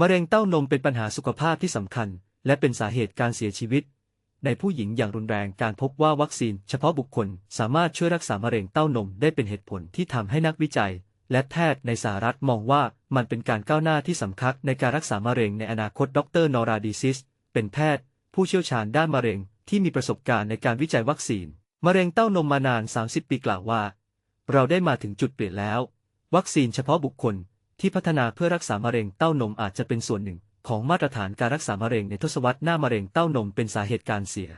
มะเร็งเต้านมเป็นปัญหาสุขภาพที่สำคัญ และเป็นสาเหตุการเสียชีวิต ในผู้หญิงอย่างรุนแรงการพบว่าวัคซีนเฉพาะบุคคลสามารถช่วยรักษามะเร็งเต้านมได้เป็นเหตุผลที่ทำให้นักวิจัย และแพทย์ในสหรัฐมองว่ามันเป็นการก้าวหน้าที่สำคัญในการรักษามะเร็งในอนาคตดรนอราดิซิส เป็นแพทย์ ผู้เชี่ยวชาญด้านมะเร็งที่มีประสบการณ์ในการวิจัยวัคซีน มะเร็งเต้านมมานาน 30 ปีกล่าวว่า เราได้มาถึงจุดเปลี่ยนแล้ว วัคซีนเฉพาะบุคคล ที่พัฒนาเพื่อรักษามะเร็งเต้านมอาจจะเป็นส่วนหนึ่ง ของมาตรฐานการรักษามะเร็งในทศวรรษหน้ามะเร็งเต้านมเป็นสาเหตุการเสีย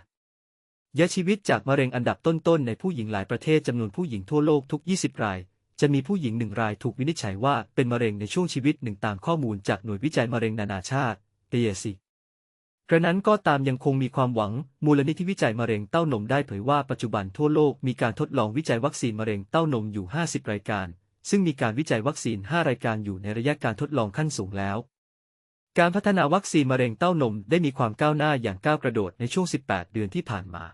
ยชีวิตจากมะเร็งอันดับต้นๆในผู้หญิงหลายประเทศจำนวนผู้หญิงทั่วโลกทุก 20 ราย จะมีผู้หญิงหนึ่งรายถูกวินิจฉัยว่าเป็นมะเร็งในช่วงชีวิตหนึ่งตามข้อมูลจากหน่วยวิจัยมะเร็งนานาชาติ AAC กระนั้นก็ตามยังคงมีความหวัง มูลนิธิวิจัยมะเร็งเต้านมได้เผยว่าปัจจุบันทั่วโลกมีการทดลองวิจัยวัคซีนมะเร็งเต้านมอยู่ 50 รายการ ซึ่งมีการวิจัยวัคซีน 5 รายการอยู่ในระยะการทดลองขั้นสูงแล้ว การพัฒนาวัคซีนมะเร็งเต้านมได้มีความก้าวหน้าอย่างก้าวกระโดดในช่วง 18 เดือนที่ผ่านมา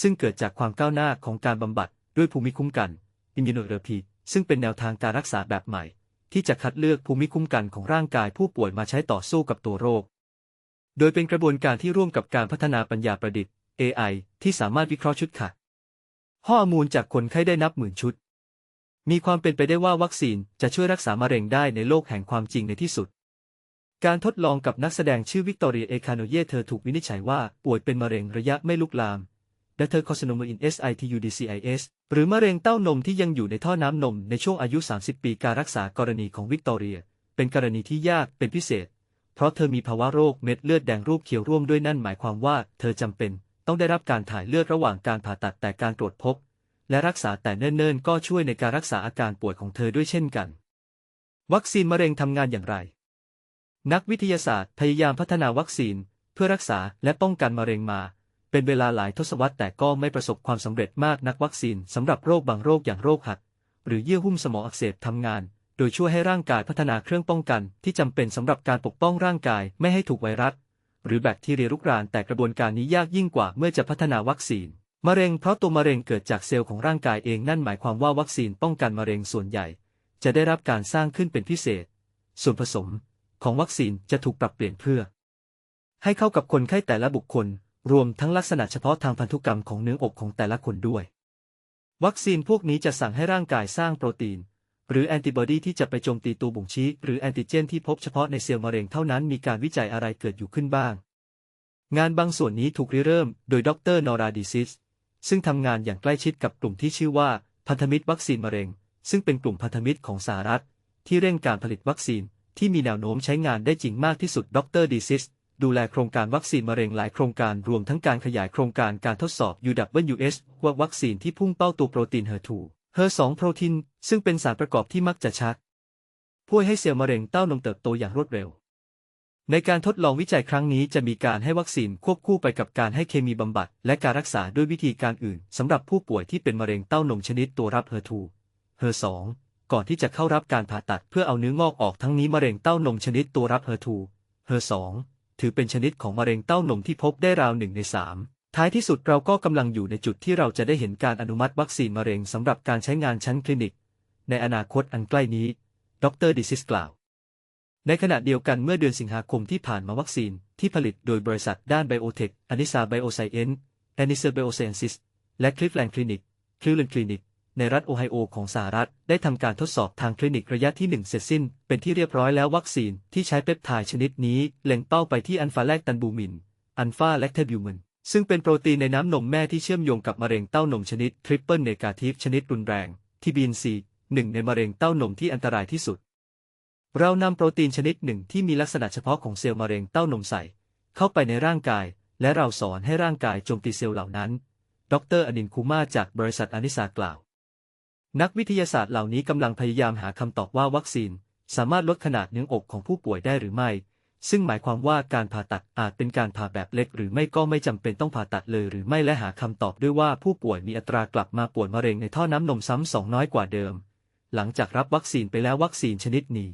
ซึ่งเกิดจากความก้าวหน้าของการบำบัดด้วยภูมิคุ้มกัน immunotherapy ซึ่งเป็นแนวทางการรักษาแบบใหม่ ที่จะคัดเลือกภูมิคุ้มกันของร่างกายผู้ป่วยมาใช้ต่อสู้กับตัวโรค โดยเป็นกระบวนการที่ร่วมกับการพัฒนาปัญญาประดิษฐ์ AI ที่สามารถวิเคราะห์ชุดค่ะข้อมูลจากคนไข้ได้นับหมื่นชุด มีความเป็นไปได้ว่าวัคซีนจะช่วยรักษามะเร็งได้ในโลกแห่งความจริงในที่สุด การทดลองกับนักแสดงชื่อวิกตอเรียเอคาโนเยเธอถูกวินิจฉัยว่าป่วยเป็นมะเร็งระยะไม่ลุกลาม d a t e r c a r c i n o m a in SITUDCIS หรือมะเร็งเต้านมที่ยังอยู่ในท่อน้ำนมในช่วงอายุ 30 ปีการรักษากรณีของวิกตอเรีย เป็นกรณีที่ยากเป็นพิเศษ เพราะเธอมีภาวะโรคเม็ดเลือดแดงรูปเขียวร่วมด้วยนั่นหมายความว่า เธอจำเป็น ต้องได้รับการถ่ายเลือดระหว่างการผ่าตัดแต่การตรวจพบ และรักษาแต่เนิ่นๆ ก็ช่วยในการรักษาอาการป่วยของเธอด้วยเช่นกัน วัคซีนมะเร็งทำงานอย่างไร นักวิทยาศาสตร์พยายามพัฒนาวัคซีนเพื่อรักษาและป้องกันมะเร็งมา เป็นเวลาหลายทศวรรษแต่ก็ไม่ประสบความสำเร็จมากนักวัคซีนสำหรับโรคบางโรคอย่างโรคหัด หรือเยื่อหุ้มสมองอักเสบทำงาน โดยช่วยให้ร่างกายพัฒนาเครื่องป้องกัน ที่จำเป็นสำหรับการปกป้องร่างกายไม่ให้ถูกไวรัสหรือแบคทีเรียรุกรานแต่กระบวนการนี้ยากยิ่งกว่าเมื่อจะพัฒนาวัคซีน มะเร็งเพราะตัวมะเร็งเกิดจากเซลล์ของร่างกายเองนั่นหมายความว่าวัคซีนป้องกันมะเร็งส่วนใหญ่ จะได้รับการสร้างขึ้นเป็นพิเศษ ส่วนผสมของวัคซีนจะถูกปรับเปลี่ยนเพื่อ ให้เข้ากับคนไข้แต่ละบุคคล รวมทั้งลักษณะเฉพาะทางพันธุกรรมของเนื้ออกของแต่ละคนด้วย วัคซีนพวกนี้จะสั่งให้ร่างกายสร้างโปรตีน หรือแอนติบอดีที่จะไปโจมตีตัวบ่งชี้ หรือแอนติเจนที่พบเฉพาะในเซลล์มะเร็งเท่านั้นมีการวิจัยอะไรเกิดอยู่ขึ้นบ้าง งานบางส่วนนี้ถูกริเริ่ม โดยดรนอราดิซิส ซึ่งทำงานอย่างใกล้ชิดกับกลุ่มที่ชื่อว่าพันธมิตรวัคซีนมะเร็ง ซึ่งเป็นกลุ่มพันธมิตรของสหรัฐ ที่เร่งการผลิตวัคซีนที่มีแนวโน้มใช้งานได้จริงมากที่สุดดรดิซิสดูแลโครงการวัคซีนมะเร็งหลายโครงการรวมทั้งการขยายโครงการการทดสอบ UWS ว่าวัคซีนที่พุ่งเป้าตัวโปรตีน HER2 HER2 โปรตีนซึ่งเป็นสารประกอบที่มักจะชัก ช่วยให้เซลล์มะเร็งเต้านมเติบโตอย่างรวดเร็ว ในการทดลองวิจัยครั้งนี้จะมีการให้วัคซีนควบคู่ไปกับการให้เคมีบำบัด และการรักษาด้วยวิธีการอื่นสำหรับผู้ป่วยที่เป็นมะเร็งเต้านมชนิดตัวรับ HER2 HER2 ก่อนที่จะเข้ารับการผ่าตัดเพื่อเอาเนื้องอกออกทั้งนี้มะเร็งเต้านมชนิดตัวรับ HER2 HER2 ถือเป็นชนิดของมะเร็งเต้านมที่พบได้ราวหนึ่งในสามท้ายที่สุดเราก็กำลังอยู่ในจุดที่เราจะได้เห็นการอนุมัติวัคซีนมะเร็งสำหรับการใช้งานชั้นคลินิก ในอนาคตอันใกล้นี้ ดรดิซิสกล่าว ในขณะเดียวกันเมื่อเดือนสิงหาคมที่ผ่านมาวัคซีนที่ผลิตโดยบริษัทด้านไบโอเทคอนิซาไบโอไซเอนแอนิเซอร์ไบโอไซเอนซิสและคลิฟแลนด์คลินิกคลิฟแลนด์คลินิก ในรัฐโอไฮโอของสหรัฐ ได้ทำการทดสอบทางคลินิกระยะที่ 1 เสร็จสิ้น เป็นที่เรียบร้อยแล้ววัคซีนที่ใช้เปปไทด์ชนิดนี้ เล็งเป้าไปที่อัลฟาแลกตันบูมิน อัลฟาแลคเทบิวมิน ซึ่งเป็นโปรตีนในน้ำนมแม่ที่เชื่อมโยงกับมะเร็งเต้านมชนิดทริปเปิลเนกาทีฟชนิดรุนแรงที่บีนซีหนึ่งในมะเร็งเต้านมที่อันตรายที่สุด เรานำโปรตีนชนิดหนึ่งที่มีลักษณะเฉพาะของเซลล์มะเร็งเต้านมใส่ เข้าไปในร่างกาย และเราสอนให้ร่างกายโจมตีเซลล์เหล่านั้น ดรอนินคูมาจากบริษัทอานิสากล่าว นักวิทยาศาสตร์เหล่านี้กำลังพยายามหาคำตอบว่าวัคซีน สามารถลดขนาดเนื้ออกของผู้ป่วยได้หรือไม่ ซึ่งหมายความว่าการผ่าตัดอาจเป็นการผ่าแบบเล็ก หรือไม่ก็ไม่จำเป็นต้องผ่าตัดเลยหรือไม่และหาคำตอบด้วยว่าผู้ป่วยมีอัตรากลับมาป่วยมะเร็งในท่อน้ำนมซ้ำสองน้อยกว่าเดิม หลังจากรับวัคซีนไปแล้ววัคซีนชนิดนี้